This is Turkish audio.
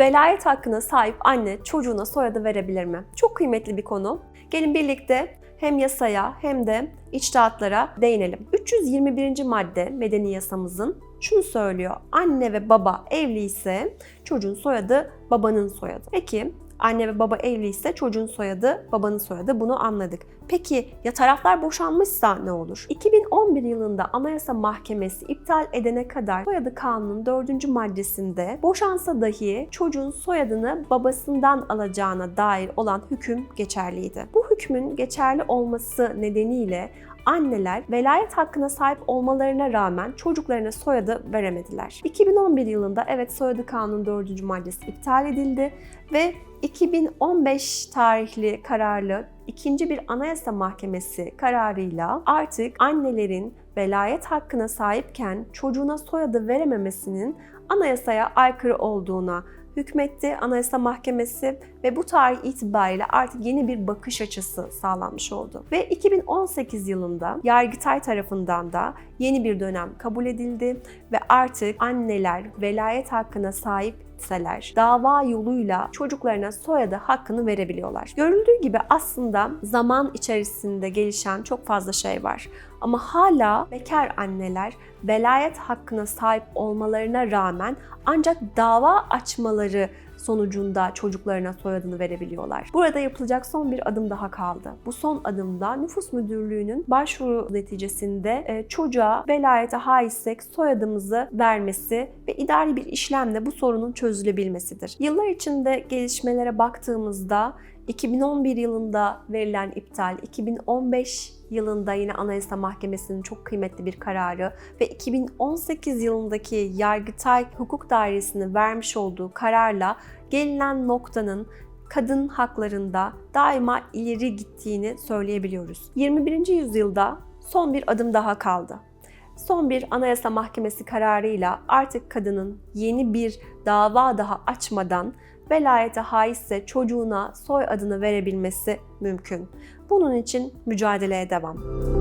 Velayet hakkına sahip anne çocuğuna soyadı verebilir mi? Çok kıymetli bir konu. Gelin birlikte hem yasaya hem de içtihatlara değinelim. 321. madde medeni yasamızın şunu söylüyor. Anne ve baba evli ise çocuğun soyadı babanın soyadı. Peki anne ve baba evli ise çocuğun soyadı babanın soyadı bunu anladık. Peki ya taraflar boşanmışsa ne olur? 2011 yılında Anayasa Mahkemesi iptal edene kadar soyadı kanunun 4. maddesinde boşansa dahi çocuğun soyadını babasından alacağına dair olan hüküm geçerliydi. Bu hükmün geçerli olması nedeniyle anneler velayet hakkına sahip olmalarına rağmen çocuklarına soyadı veremediler. 2011 yılında evet soyadı kanunun 4. maddesi iptal edildi ve 2015 tarihli kararlı ikinci bir anayasa mahkemesi kararıyla artık annelerin velayet hakkına sahipken çocuğuna soyadı verememesinin anayasaya aykırı olduğuna hükmetti Anayasa Mahkemesi ve bu tarih itibariyle artık yeni bir bakış açısı sağlanmış oldu. Ve 2018 yılında Yargıtay tarafından da yeni bir dönem kabul edildi ve artık anneler velayet hakkına sahip seler dava yoluyla çocuklarına soyadı hakkını verebiliyorlar. Görüldüğü gibi aslında zaman içerisinde gelişen çok fazla şey var. Ama hala bekar anneler velayet hakkına sahip olmalarına rağmen ancak dava açmaları sonucunda çocuklarına soyadını verebiliyorlar. Burada yapılacak son bir adım daha kaldı. Bu son adımda nüfus müdürlüğünün başvuru neticesinde e, çocuğa velayete haizsek soyadımızı vermesi ve idari bir işlemle bu sorunun çözülebilmesidir. Yıllar içinde gelişmelere baktığımızda 2011 yılında verilen iptal, 2015 yılında yine Anayasa Mahkemesi'nin çok kıymetli bir kararı ve 2018 yılındaki Yargıtay Hukuk Dairesi'nin vermiş olduğu kararla gelinen noktanın kadın haklarında daima ileri gittiğini söyleyebiliyoruz. 21. yüzyılda son bir adım daha kaldı. Son bir Anayasa Mahkemesi kararıyla artık kadının yeni bir dava daha açmadan velayete haizse çocuğuna soy adını verebilmesi mümkün. Bunun için mücadeleye devam.